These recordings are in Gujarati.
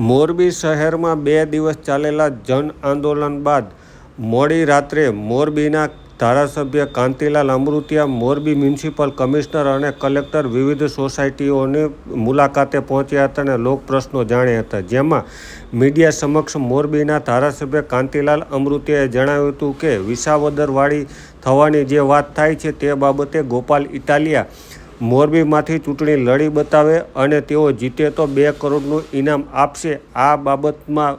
મોરબી શહેરમાં બે દિવસ ચાલેલા જન આંદોલન બાદ મોડી રાત્રે મોરબીના ધારાસભ્ય કાંતિલાલ અમૃતિયા મોરબી મ્યુનિસિપલ કમિશનર અને કલેક્ટર વિવિધ સોસાયટીઓની મુલાકાતે પહોંચ્યા હતા અને લોક પ્રશ્નો જાણ્યા હતા. જેમાં મીડિયા સમક્ષ મોરબીના ધારાસભ્ય કાંતિલાલ અમૃતિયાએ જણાવ્યું હતું કે વિસાવદરવાળી થવાની જે વાત થાય છે તે બાબતે ગોપાલ ઇટાલિયા મોરબીમાંથી ચૂંટણી લડી બતાવે અને તેઓ જીતે તો બે કરોડનું ઇનામ આપશે. આ બાબતમાં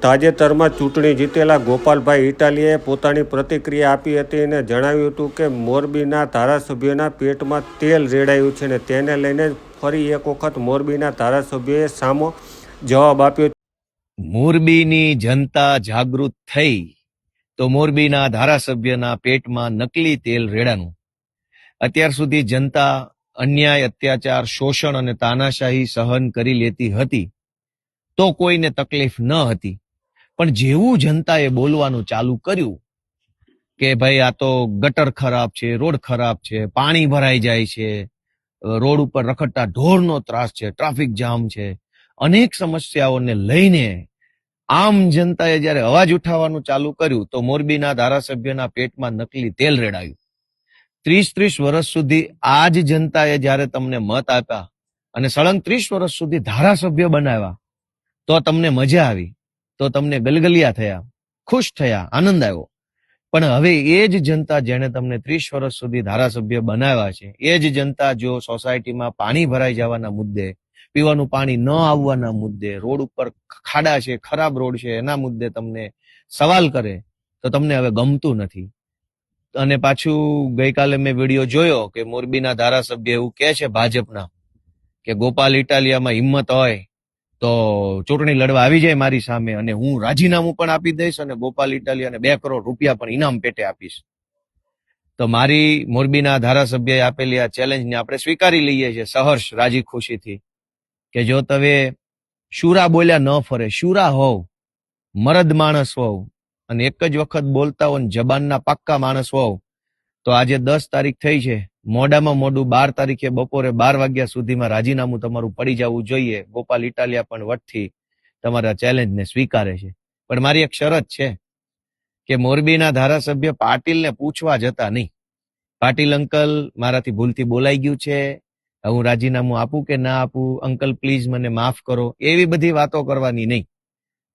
તાજેતરમાં ચૂંટણી જીતેલા ગોપાલભાઈ ઇટાલીએ પોતાની પ્રતિક્રિયા આપી હતી અને જણાવ્યું હતું કે મોરબીના ધારાસભ્યોના પેટમાં તેલ રેડાયું છે ને તેને લઈને ફરી એક વખત મોરબીના ધારાસભ્યોએ સામો જવાબ આપ્યો મોરબીની જનતા જાગૃત થઈ તો મોરબીના ધારાસભ્યના પેટમાં નકલી તેલ રેડાનું અત્યાર સુધી જનતા અન્યાય, અત્યાચાર, શોષણ અને તાનાશાહી સહન કરી લેતી હતી તો કોઈને તકલીફ ન હતી. પણ જેવું જનતાએ બોલવાનું ચાલુ કર્યું કે ભાઈ આ તો ગટર ખરાબ છે, રોડ ખરાબ છે, પાણી ભરાઈ જાય છે, રોડ ઉપર રખડતા ઢોરનો ત્રાસ છે, ટ્રાફિક જામ છે, અનેક સમસ્યાઓને લઈને આમ જનતાએ જ્યારે અવાજ ઉઠાવવાનું ચાલુ કર્યું તો મોરબીના ધારાસભ્યના પેટમાં નકલી તેલ રેડાયું. ત્રીસ ત્રીસ વર્ષ સુધી આ જ જનતાએ જ્યારે તમને મત આપ્યા અને સળંગ ત્રીસ વર્ષ સુધી ધારાસભ્ય બનાવ્યા, તો તમને મજા આવી, તો તમને ગલગલિયા થયા, ખુશ થયા, આનંદ આવ્યો. પણ હવે એ જ જનતા જેણે તમને ત્રીસ વર્ષ સુધી ધારાસભ્ય બનાવ્યા છે, એ જ જનતા જો સોસાયટીમાં પાણી ભરાઈ જવાના મુદ્દે, પીવાનું પાણી ન આવવાના મુદ્દે, રોડ ઉપર ખાડા છે, ખરાબ રોડ છે, એના મુદ્દે તમને સવાલ કરે, તો તમને હવે ગમતું નથી. અને પાછું ગઈકાલે મેં વીડિયો જોયો કે મોરબીના ધારાસભ્ય એવું કહે છે ભાજપના કે ગોપાલ ઇટાલિયામાં હિંમત હોય તો ચૂંટણી લડવા આવી જાય મારી સામે અને હું રાજીનામું પણ આપી દઈશ અને ગોપાલ ઇટાલિયાને બે કરોડ રૂપિયા પણ ઇનામ પેટે આપીશ. તો મારી મોરબીના ધારાસભ્યએ આપેલી આ ચેલેન્જને આપણે સ્વીકારી લઈએ છીએ સહર્ષ રાજી ખુશીથી કે જો તમે શુરા બોલ્યા ન ફરે, શુરા હોવ, મરદ માણસ હોવ અને એક જ વખત બોલતા હો જબાનના પાક્કા માણસ હોવ, તો આજે દસ તારીખ થઈ છે. મોડામાં મોડું બાર તારીખે બપોરે બાર વાગ્યા સુધીમાં રાજીનામું તમારું પડી જવું જોઈએ. ગોપાલ ઇટાલિયા પણ વટથી તમારા ચેલેન્જને સ્વીકારે છે. પણ મારી એક શરત છે કે મોરબીના ધારાસભ્ય પાટીલને પૂછવા જતા નહીં. પાટીલ અંકલ મારાથી ભૂલથી બોલાઈ ગયું છે. હું રાજીનામું આપું કે ના આપું? અંકલ, પ્લીઝ મને માફ કરો. એવી બધી વાતો કરવાની નહીં.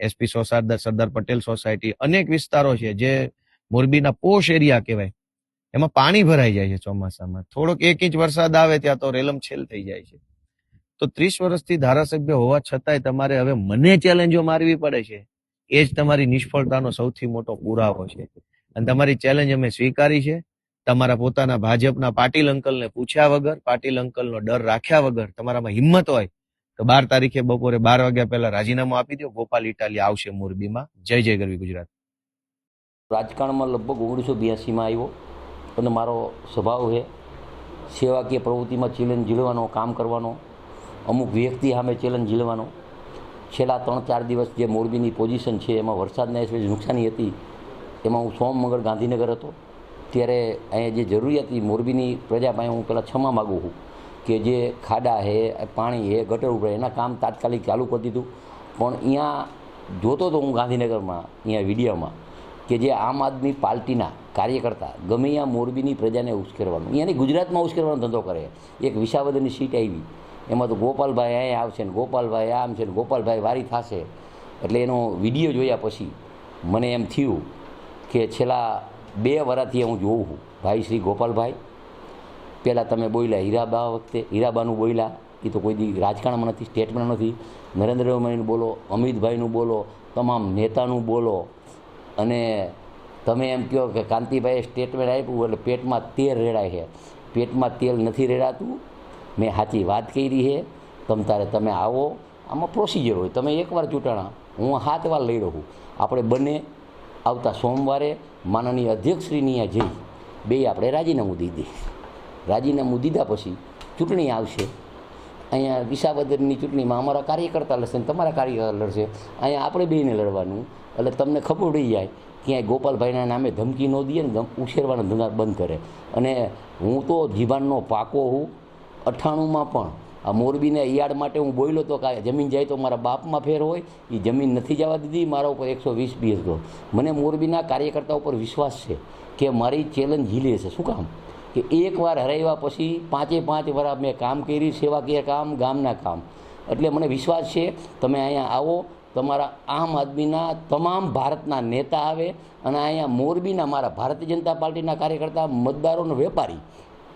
એસપી સોસાર સરદાર પટેલ સોસાયટી, અનેક વિસ્તારો છે જે મોરબીના પોશ એરિયા કહેવાય. એમાં પાણી ભરાઈ જાય છે ચોમાસામાં. થોડોક એક ઇંચ વરસાદ આવે ત્યાં તો રેલમ છેલ થઈ જાય છે. તો ત્રીસ વર્ષથી ધારાસભ્ય હોવા છતાંય તમારે હવે મને ચેલેન્જો મારવી પડે છે. એ જ તમારી નિષ્ફળતાનો સૌથી મોટો પુરાવો છે. અને તમારી ચેલેન્જ અમે સ્વીકારી છે. તમારા પોતાના ભાજપના પાટીલ અંકલને પૂછ્યા વગર, પાટીલ અંકલનો ડર રાખ્યા વગર તમારામાં હિંમત હોય તો બાર તારીખે બપોરે બાર વાગ્યા પહેલા રાજીનામું આપી દો ગોપાલ ઇટાલી આવશે મોરબીમાં. જય જય ગરવી ગુજરાત. રાજકારણમાં લગભગ ઓગણીસો બ્યાસીમાં આવ્યો. અને મારો સ્વભાવ છે, સેવાકીય પ્રવૃત્તિમાં ચેલેન્જ ઝીલવાનો કામ કરવાનો, અમુક વ્યક્તિ સામે ચેલેન્જ ઝીલવાનો છેલ્લા ત્રણ ચાર દિવસ જે મોરબીની પોઝિશન છે, એમાં વરસાદના હિસાબે નુકસાની હતી, એમાં હું સોમ મંગળ ગાંધીનગર હતો. ત્યારે અહીંયા જે જરૂરિયાત હતી મોરબીની પ્રજા પાસે હું પહેલાં ક્ષમા માગું છું. કે જે ખાડા છે પાણી છે ગટર ઉપર એના કામ તાત્કાલિક ચાલુ કરી દીધું. પણ અહીંયા જોતો હતો હું ગાંધીનગરમાં, અહીંયા વિડીયોમાં, કે જે આમ આદમી પાર્ટીના કાર્યકર્તા ગમે ત્યાં મોરબીની પ્રજાને ઉશ્કેરવાનું, અહીંયાની ગુજરાતમાં ઉશ્કેરવાનો ધંધો કરે. એક વિસાવદરની સીટ આવી. એમાં તો ગોપાલભાઈ અહીંયા આવશે ને ગોપાલભાઈ આમ છે ને ગોપાલભાઈ વારી થશે. એટલે એનો વીડિયો જોયા પછી મને એમ થયું કે છેલ્લા બે વર્ષથી હું જોઉં છું. ભાઈ શ્રી ગોપાલભાઈ પહેલાં તમે બોલ્યા હીરાબા વખતે હીરાબાનું બોલ્યા એ તો કોઈ દી રાજકારણમાં નથી, સ્ટેટમાં નથી. નરેન્દ્રભાઈનું બોલો, અમિતભાઈનું બોલો, તમામ નેતાનું બોલો. અને તમે એમ કહો કે કાંતિભાઈએ સ્ટેટમેન્ટ આપ્યું એટલે પેટમાં તેલ રેડાય છે. પેટમાં તેલ નથી રેડાતું. મેં સાચી વાત કરી છે. તમ તારે તમે આવો. આમાં પ્રોસિજર હોય. તમે એકવાર ચૂંટાણા. હું હાથ વાર લઈ રહું. આપણે બંને આવતા સોમવારે માનનીય અધ્યક્ષશ્રીની જઈ. બે આપણે રાજીનામું દઈએ. રાજીનામું દીધા પછી ચૂંટણી આવશે. અહીંયા વિસાવદરની ચૂંટણીમાં અમારા કાર્યકર્તા લડશે ને તમારા કાર્યકર્તા લડશે. અહીંયા આપણે બેને લડવાનું. એટલે તમને ખબર પડી જાય કે અહીંયા ગોપાલભાઈના નામે ધમકી ન દઈએ ને ઉછેરવાનો ધંધા બંધ કરે. અને હું તો જીવાનનો પાકો હું અઠ્ઠાણુંમાં પણ. આ મોરબીને યાર્ડ માટે હું બોલ્યો તો કે જમીન જાય તો મારા બાપમાં ફેર હોય. એ જમીન નથી જવા દીધી, મારા ઉપર એકસો વીસ બીસ હતો મને મોરબીના કાર્યકર્તા ઉપર વિશ્વાસ છે કે મારી ચેલેન્જ ઝીલી છે શું કામ? કે એકવાર હરાવ્યા પછી પાંચે પાંચ વર્ષ મેં કામ કર્યું સેવાકીય કામ, ગામના કામ. એટલે મને વિશ્વાસ છે, તમે અહીંયા આવો, તમારા આમ આદમીના તમામ ભારતના નેતા આવે અને અહીંયા મોરબીના મારા ભારતીય જનતા પાર્ટીના કાર્યકર્તા, મતદારોનો વેપારી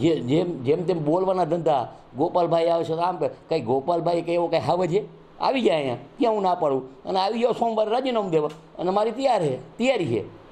જે, જેમ જેમ તેમ બોલવાના ધંધા ગોપાલભાઈ આવે છે તો આમ કંઈ ગોપાલભાઈ કે એવો કંઈ હાવ છે? આવી જાય અહીંયા. ક્યાં હું ના પાડું? અને આવી જાઓ સોમવારે રાજીનામું દેવા. અને મારી તૈયાર છે, તૈયારી છે.